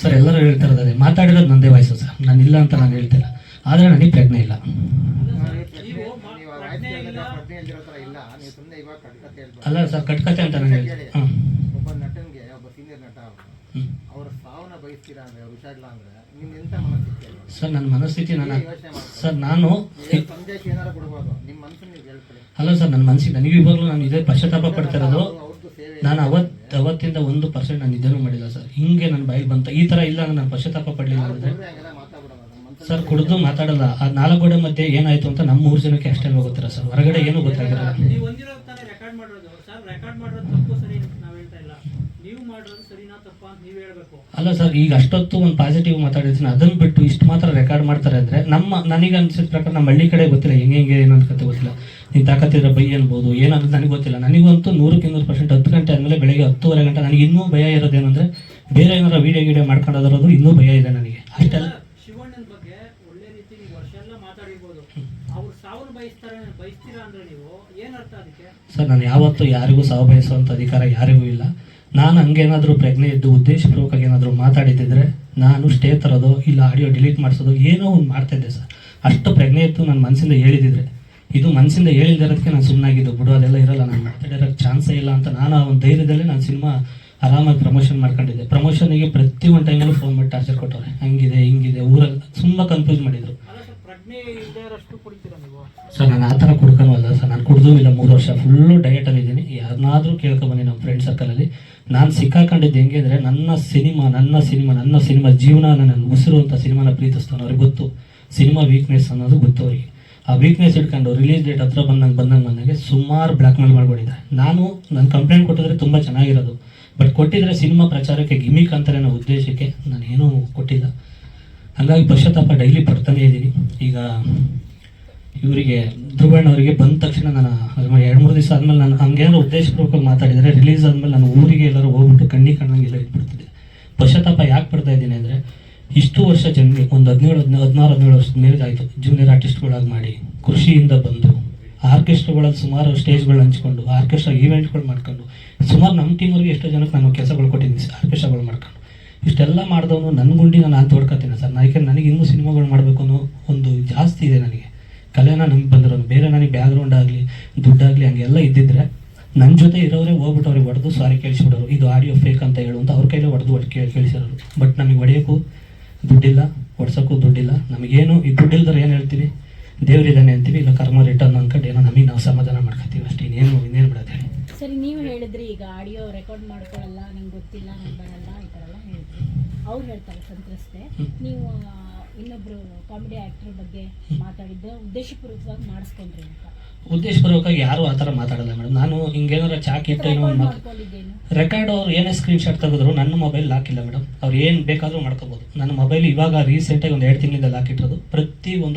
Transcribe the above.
Sir ಎಲ್ಲರೂ ಹೇಳ್ತಾರೆ ಅದೇ ಮಾತಾಡಿರೋದು ನಂದೇ ವಾಯ್ಸು ಸರ್. ನಾನು ಇಲ್ಲ ಅಂತ ನಾನು ಹೇಳ್ತಿಲ್ಲ ಆದರೆ ನನಗೆ ಪ್ರಜ್ಞೆ ಇಲ್ಲ. ಅಲ್ಲ ಸರ್, ಕಟ್ಕತೆ ಅಂತ ನಾನು ಹೇಳ್ತೀನಿ ಅವರು ಹುಷಾರಿಲ್ಲ ಅಂದ್ರೆ ನಿಮ್ಗೆ ಎಂತ ಸರ್ ನನ್ನ ಮನಸ್ಥಿತಿ ನನ್ನ ಸರ್ ನಾನು ಹಲೋ ನಿಮ್ಮ ಸರ್ ನನ್ನ ಮನಸ್ಸಿಗೆ ನನಗೆ ಇವಾಗಲೂ ನಾನು ಇದೇ ಪಶ್ಚಾತ್ತಾಪ ಪಡ್ತಿರೋದು ನಾನು ಅವತ್ತು ಅವತ್ತಿಂದ ಒಂದು ಪರ್ಸೆಂಟ್ ನಾನು ಇದೇನು ಮಾಡಿಲ್ಲ ಸರ್. ಹಿಂಗೆ ನನ್ನ ಬಾಯಿಗೆ ಬಂತ. ಈ ಥರ ಇಲ್ಲ ನಾನು ಪಶ್ಚಾತ್ತಾಪ ಪಡಲಿಲ್ಲ ಅಂದರೆ. ಸರ್, ಕುಡಿದು ಮಾತಾಡಲ್ಲ. ಆ ನಾಲ್ಕು ಗೋಡೆ ಮಧ್ಯೆ ಏನಾಯ್ತು ಅಂತ ನಮ್ಮ ಮೂರು ಜನಕ್ಕೆ ಅಷ್ಟೇ ಗೊತ್ತಿರ ಸರ್. ಹೊರಗಡೆ ಏನು ಗೊತ್ತಾಗಿರಲ್ಲ ನೀವು ನಾವು ನೀವು ನೀವು ಅಲ್ಲ ಸರ್, ಈಗ ಅಷ್ಟೊತ್ತು ಒಂದು ಪಾಸಿಟಿವ್ ಮಾತಾಡಿದ್ರೆ ಅದನ್ನ ಬಿಟ್ಟು ಇಷ್ಟು ಮಾತ್ರ ರೆಕಾರ್ಡ್ ಮಾಡ್ತಾರೆ ಅಂದರೆ ನಮ್ಮ, ನನಗೆ ಅನ್ಸಿದ ಪ್ರಕಾರ ನಮ್ಮ ಹಳ್ಳಿ ಕಡೆ ಗೊತ್ತಿಲ್ಲ, ಹೆಂಗೆ ಹೆಂಗೆ ಏನಂತ ಕತೆ ಗೊತ್ತಿಲ್ಲ. ನೀನು ತಾಕತ್ತಿರ ಬೈ ಅನ್ಬೋದು ಏನಂತ ನನಗೆ ಗೊತ್ತಿಲ್ಲ. ನನಗಂತೂ ನೂರಕ್ಕೆ ಇನ್ನೂರು ಪರ್ಸೆಂಟ್ ಹತ್ತು ಗಂಟೆ ಆದಮೇಲೆ ಬೆಳಗ್ಗೆ ಹತ್ತುವರೆ ಗಂಟೆ ನನಗೆ ಇನ್ನೂ ಭಯ ಇರೋದೇನಂದ್ರೆ ಬೇರೆ ಏನಾರ ವೀಡಿಯೋ ಗೀಡಿಯೋ ಮಾಡ್ಕೊಂಡೋದ್ರೂ ಇನ್ನೂ ಭಯ ಇದೆ ನನಗೆ. ಅಷ್ಟೆಲ್ಲ. ಶಿವಣ್ಣನ ಬಗ್ಗೆ ಒಳ್ಳೆ ರೀತಿ ನೀವು ವರ್ಷ ಎಲ್ಲ ಮಾತಾಡಿರ್ಬೋದು. ಅವ್ರು ಸಾವನ್ನ ಬಯಸ್ತಾರೆ, ಬಯಸ್ತೀರಾ ಅಂದ್ರೆ ನೀವು, ಏನ್ ಅರ್ಥ ಅದಕ್ಕೆ? ಸರ್, ನಾನು ಯಾವತ್ತೂ ಯಾರಿಗೂ ಸಾವು ಬಯಸುವಂಥ ಅಧಿಕಾರ ಯಾರಿಗೂ ಇಲ್ಲ. ನಾನು ಹಂಗೇನಾದರೂ ಪ್ರಜ್ಞೆ ಇದ್ದು, ಉದ್ದೇಶಪೂರ್ವಕವಾಗಿ ಏನಾದರೂ ಮಾತಾಡಿದ್ದಿದ್ರೆ ನಾನು ಸ್ಟೇ ತರೋದು, ಇಲ್ಲ ಆಡಿಯೋ ಡಿಲೀಟ್ ಮಾಡಿಸೋದು, ಏನೋ ಒಂದು ಮಾಡ್ತಾಯಿದ್ದೆ ಸರ್. ಅಷ್ಟು ಪ್ರಜ್ಞೆ ಇತ್ತು ನನ್ನ ಮನಸ್ಸಿಂದ ಹೇಳಿದಿದ್ರೆ ಇದು ಮನಸ್ಸಿಂದ ಹೇಳಿದಿರೋದಕ್ಕೆ ನಾನು ಸುಮ್ಮನಾಗಿದ್ದು ಬಿಡು, ಅದೆಲ್ಲ ಇರಲ್ಲ. ನಾನು ಮಾತಾಡಿರೋಕ್ಕೆ ಚಾನ್ಸೇ ಇಲ್ಲ ಅಂತ ನಾನು ಆ ಒಂದು ಧೈರ್ಯದಲ್ಲೇ ನಾನು ಸಿನಿಮಾ ಆರಾಮಾಗಿ ಪ್ರಮೋಷನ್ ಮಾಡ್ಕೊಂಡಿದ್ದೆ. ಪ್ರಮೋಷನ್ಗೆ ಪ್ರತಿ ಒಂದು ಟೈಮಲ್ಲೂ ಫೋನ್ ಮಾಡಿ ಟಾರ್ಚರ್ ಕೊಟ್ಟವ್ರೆ. ಹಂಗಿದೆ ಹಿಂಗಿದೆ ಊರಲ್ಲಿ ತುಂಬ ಕನ್ಫ್ಯೂಸ್ ಮಾಡಿದರು. ಸರ್ ನಾನು ಆ ಥರ ಕುಡ್ಕೊನಲ್ಲ ಸರ್. ನಾನು ಕುಡ್ದು ಇಲ್ಲ ಮೂರು ವರ್ಷ. ಫುಲ್ಲು ಡಯಟಲ್ಲಿ ಇದ್ದೀನಿ. ಯಾರನ್ನಾದರೂ ಕೇಳ್ಕೊಬನ್ನಿ ನಮ್ಮ ಫ್ರೆಂಡ್ ಸರ್ಕಲಲ್ಲಿ ನಾನು ಸಿಕ್ಕಾಕೊಂಡಿದ್ದು ಹೆಂಗೆ ಅಂದರೆ ನನ್ನ ಸಿನಿಮಾ ನನ್ನ ಸಿನಿಮಾ ನನ್ನ ಸಿನಿಮಾ ಜೀವನ ನನ್ನ ಉಸಿರು ಅಂತ ಸಿನಿಮಾನ ಪ್ರೀತಿಸ್ತಾನೆ ಅವ್ರಿಗೆ ಗೊತ್ತು. ಸಿನಿಮಾ ವೀಕ್ನೆಸ್ ಅನ್ನೋದು ಗೊತ್ತು ಅವರಿಗೆ. ಆ ವೀಕ್ನೆಸ್ ಇಟ್ಕೊಂಡು ರಿಲೀಸ್ ಡೇಟ್ ಹತ್ರ ಬಂದಂಗೆ ಬಂದಂಗೆ ಬಂದಂಗೆ ಸುಮಾರು ಬ್ಲ್ಯಾಕ್ ಮೇಲ್ ಮಾಡ್ಕೊಂಡಿದ್ದಾರೆ. ನಾನು ನನ್ನ ಕಂಪ್ಲೇಂಟ್ ಕೊಟ್ಟಿದ್ರೆ ತುಂಬ ಚೆನ್ನಾಗಿರೋದು. ಬಟ್ ಕೊಟ್ಟಿದ್ರೆ ಸಿನಿಮಾ ಪ್ರಚಾರಕ್ಕೆ ಗಿಮಿಕ್ ಅಂತಾರೆ ಅನ್ನೋ ಉದ್ದೇಶಕ್ಕೆ ನಾನು ಏನೂ ಕೊಟ್ಟಿಲ್ಲ. ಹಾಗಾಗಿ ಪಶ್ಚಾತ್ತಾಪ ಡೈಲಿ ಪಡ್ತಾನೇ ಇದ್ದೀನಿ. ಈಗ ಇವರಿಗೆ ಅವರಿಗೆ ಬಂದ ತಕ್ಷಣ ನಾನು ಎರಡು, ಮೂರು ದಿವಸ ಆದಮೇಲೆ ನಾನು ಹಂಗೇನಾದ್ರು ಉದ್ದೇಶಪೂರ್ವಕವಾಗಿ ಮಾತಾಡಿದರೆ ರಿಲೀಸ್ ಆದಮೇಲೆ ನಾನು ಊರಿಗೆ ಎಲ್ಲರೂ ಹೋಗ್ಬಿಟ್ಟು ಕಣ್ಣಿ ಕಣ್ಣಂಗೆಲ್ಲ ಇಟ್ಬಿಡ್ತಿದ್ದೆ. ಪಶ್ಚಾತ್ತಾಪ ಯಾಕೆ ಪಡ್ತಾ ಇದ್ದೀನಿ ಅಂದರೆ ಇಷ್ಟು ವರ್ಷ ಜನ್ಮಿ, ಒಂದು ಹದಿನೇಳು ಹದಿನ ಹದಿನಾರು, ಹದಿನೇಳು ವರ್ಷದ ಮೇಲೆ ಆಯಿತು. ಜೂನಿಯರ್ ಆರ್ಟಿಸ್ಟ್ಗಳಾಗಿ ಮಾಡಿ ಕೃಷಿಯಿಂದ ಬಂದು ಆರ್ಕೆಸ್ಟ್ರಾಗಳಲ್ಲಿ ಸುಮಾರು ಸ್ಟೇಜ್ಗಳು ಹಂಚ್ಕೊಂಡು, ಆರ್ಕೆಸ್ಟ್ರಾ ಈವೆಂಟ್ಗಳು ಮಾಡ್ಕೊಂಡು, ಸುಮಾರು ನಮ್ಮ ಟೀಮವ್ರಿಗೆ ಎಷ್ಟೋ ಜನಕ್ಕೆ ನಾನು ಕೆಲಸಗಳು ಕೊಟ್ಟಿದ್ದೀನಿ ಆರ್ಕೆಸ್ಟ್ರಾಗಳು ಮಾಡ್ಕೊಂಡು. ಇಷ್ಟೆಲ್ಲ ಮಾಡಿದವನು ನನ್ನ ಗುಂಡಿ ನಾನು ಅಂತ ಸರ್. ನಾ ಯಾಕೆಂದ್ರೆ ನನಗೆ ಇನ್ನೂ ಸಿನಿಮಾಗಳು ಮಾಡಬೇಕು ಅನ್ನೋ ಒಂದು ಜಾಸ್ತಿ ಇದೆ ನನಗೆ. ಕಲೆನ ನಮ್ಗೆ ಬಂದಿರೋದು ಬೇರೆ ನನಗೆ ಬ್ಯಾಕ್ಗ್ರೌಂಡ್ ಆಗಲಿ, ದುಡ್ಡಾಗಲಿ ಹಂಗೆಲ್ಲ ಇದ್ದಿದ್ರೆ ನನ್ನ ಜೊತೆ ಇರೋರೇ ಹೋಗ್ಬಿಟ್ಟು ಅವ್ರಿಗೆ ಹೊಡೆದು ಸಾರಿ ಕೇಳಿಸ್ಬಿಡೋರು. ಇದು ಆಡಿಯೋ ಫೇಕ್ ಅಂತ ಹೇಳು ಅಂತ ಅವ್ರ ಕೈಲೇ ಹೊಡೆದು ಕೇಳಿ, ಕೇಳಿಸಿರೋರು. ಬಟ್ ನಮಗೆ ಹೊಡೆಯೋಕ್ಕೂ ದುಡ್ಡಿಲ್ಲ, ಹೊಡ್ಸೋಕ್ಕೂ ದುಡ್ಡಿಲ್ಲ. ನಮಗೇನು ಈ ದುಡ್ಡಿಲ್ದ್ರೆ ಏನು ಹೇಳ್ತೀವಿ ದೇವರಿದ್ದಾನೆ ಅಂತೀವಿ, ಇಲ್ಲ ಕರ್ಮ ರಿಟರ್ನ್ ಅನ್ಕೊಂಡು ಏನೋ ನಮಗೆ ನಾವು ಸಮಾಧಾನ ಮಾಡ್ಕೊತೀವಿ ಅಷ್ಟೇ ಇನ್ನೇನು ಇನ್ನೇನು ಬಿಡೋದು ಹೇಳಿ. ಸರಿ ನೀವು ಹೇಳಿದ್ರಿ ಈಗ ಆಡಿಯೋ ರೆಕಾರ್ಡ್ ಮಾಡ್ಕೊಳ್ಳಲ್ಲ ನಂಗೆ ಗೊತ್ತಿಲ್ಲ ನಂಗೆ ಬರಲ್ಲ ಈ ಥರ ಎಲ್ಲ ಹೇಳಿದ್ರಿ. ಅವ್ರು ಹೇಳ್ತಾರೆ ಸಂತ್ರಸ್ತೆ ನೀವು ಇನ್ನೊಬ್ಬರು ಇನ್ನೊಬ್ರು ಕಾಮಿಡಿ ಆ್ಯಕ್ಟ್ರ್ ಬಗ್ಗೆ ಮಾತಾಡಿದ್ದು ಉದ್ದೇಶಪೂರ್ವಕವಾಗಿ ಮಾಡಿಸ್ಕೊಂಡ್ರಿ ಅಂತ. ಉದ್ದೇಶಪೂರ್ವಕವಾಗಿ ಯಾರು ಆ ಥರ ಮಾತಾಡಲ್ಲ ಮೇಡಮ್. ನಾನು ಹಿಂಗೇನಾರ ಚಾಕ್ ಇಟ್ಟು ಏನೋ ಒಂದು ರೆಕಾರ್ಡ್ ಮಾತು ಮಾಡ್ಕೊಂಡಿದ್ದೇನು? ರೆಕಾರ್ಡ್ ಅವ್ರು ಏನೇ ಸ್ಕ್ರೀನ್ ಶಾಟ್ ತೆಗೆದ್ರು ನನ್ನ ಮೊಬೈಲ್ ಲಾಕ್ ಇಲ್ಲ ಮೇಡಮ್. ಅವ್ರು ಏನು ಬೇಕಾದರೂ ಮಾಡ್ಕೋಬೋದು. ನನ್ನ ಮೊಬೈಲ್ ಇವಾಗ ರೀಸೆಂಟಾಗಿ ಒಂದು ಎರಡು ತಿಂಗಳಿಂದ ಲಾಕ್ ಇಟ್ಟಿರೋದು. ಪ್ರತಿ ಒಂದು